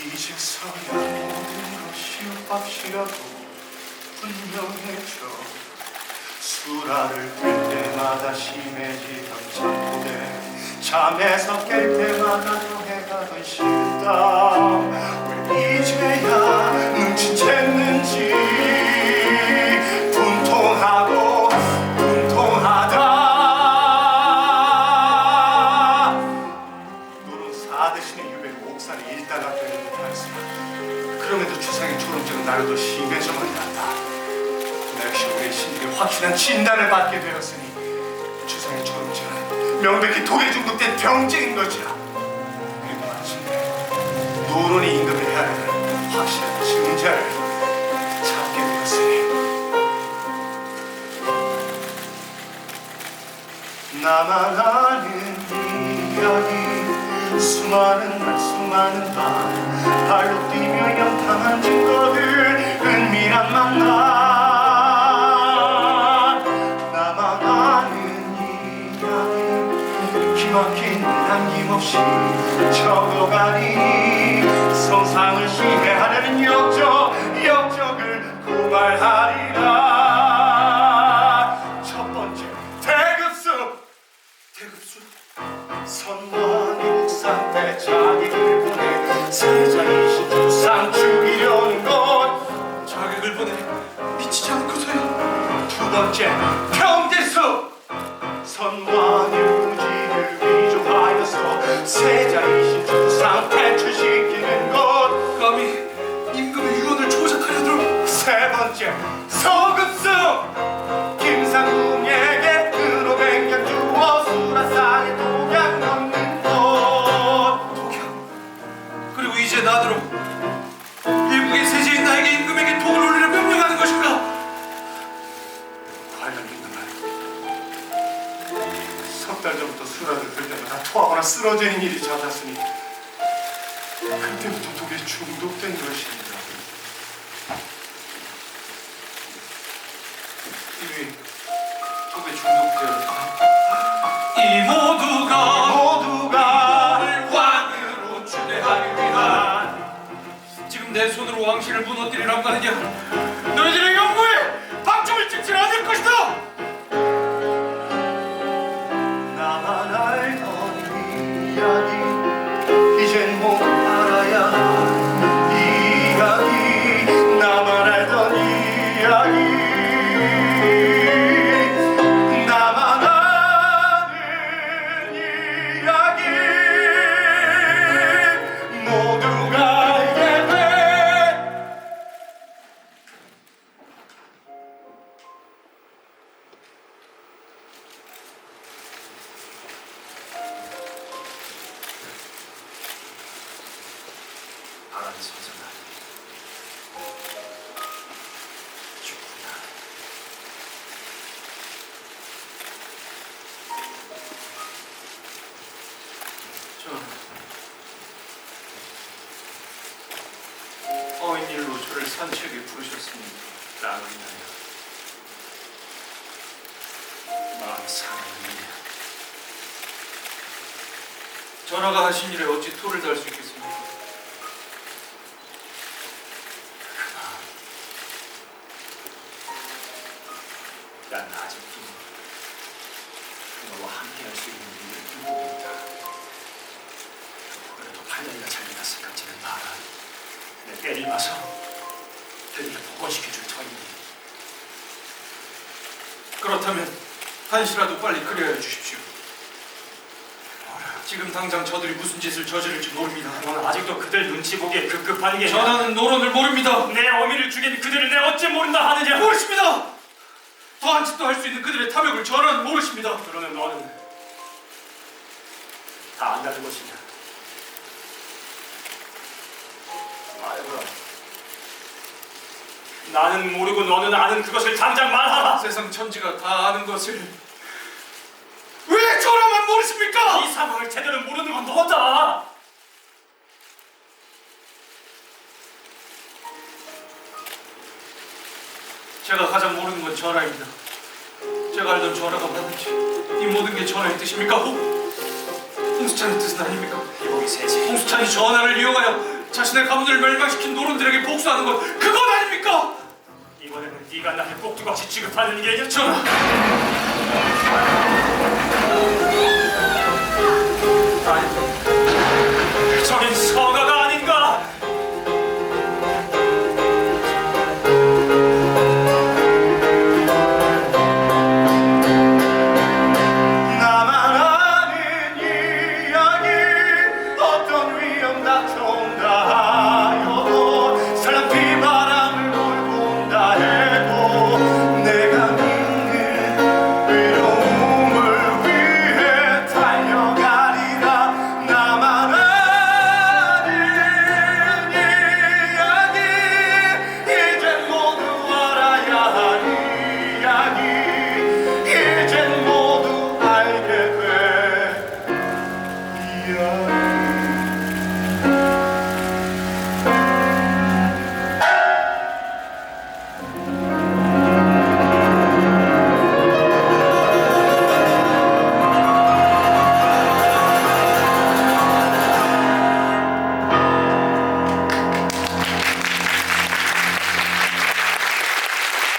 이제서야 모든 것이 확실하고 분명해져. 수라를 끌 때마다 심해지던 잠꼬대 잠에서 깰 때마다 더해가던 실담 왜 이제야 신들이 확실한 진단을 받게 되었으니 주상의 초롱증은 명백히 독에 중독된 병증인 것이라 그리고 마침내 노론이 임금을 헤아리는 확실한 증자를 찾게 되었으니 나만 아는 이야기 수많은 날 수많은 밤 발로 뛰며 연탕한 증 없이 적어가니 성상을 심해하려는 역적 역적을 고발하리라. 첫 번째 대급수. 대급수. 선원이 옥상 때 자기를 보내 세자이신 주상 죽이려는 것. 자객을 보내 미치지 않고서야 두 번째 평대수. 선원 세자이신 주상 퇴출시키는 것 감히 임금의 유언을 조작하려도록. 세 번째 소급수. 김상궁에게 그로백년 주어 수라상에 독약 넣는 것 독약 그리고 이제 나더러 토하거나 쓰러지는 일이 잦았으니 그때부터 독에 중독된 것입니다. 이미 독에 중독되었다 이 모두가 모두가 나를 왕으로 추대하기 위한 지금 내 손으로 왕실을 무너뜨리라고 하느냐? 너희들의 영 산책에 부르셨습니다 나은나요 마음 상합니다 전하가 하신 일에 어찌 토를 달 수 있겠습니까? 난 아직도 너와 함께할 수 있는 일을 꿈꾸고 있다. 그래도 8년이나 잘려갔을 같지는 않아. 내 때를 봐서 그들을 복원시켜줄 터이니. 그렇다면 한시라도 빨리 그려야 주십시오. 지금 당장 저들이 무슨 짓을 저지를지 모릅니다. 너는 아직도 그들 눈치 보기에 급급한 게 전하는 노론을 모릅니다. 내 어미를 죽인 그들을 내 어찌 모른다 하느냐 모르십니다. 더한 짓도 할 수 있는 그들의 탐욕을 전하는 모르십니다. 그러면 너는 다 안다는 것이냐 말해보라 나는 모르고 너는 아는 그것을 당장 말하라 세상 천지가 다 아는 것을 왜 전하만 모르십니까? 이 상황을 제대로 모르는 건 너다 제가 가장 모르는 건 전하입니다. 제가 알던 전하가 맞는지 이 모든 게 전하의 뜻입니까? 홍, 홍수찬의 뜻은 아닙니까? 이복이 세지 홍수찬이 전하를 이용하여 자신의 가문을 멸망시킨 노론들에게 복수하는 것 그것 아닙니까? 네가 나를 꼭두각시 취급하는 게 전하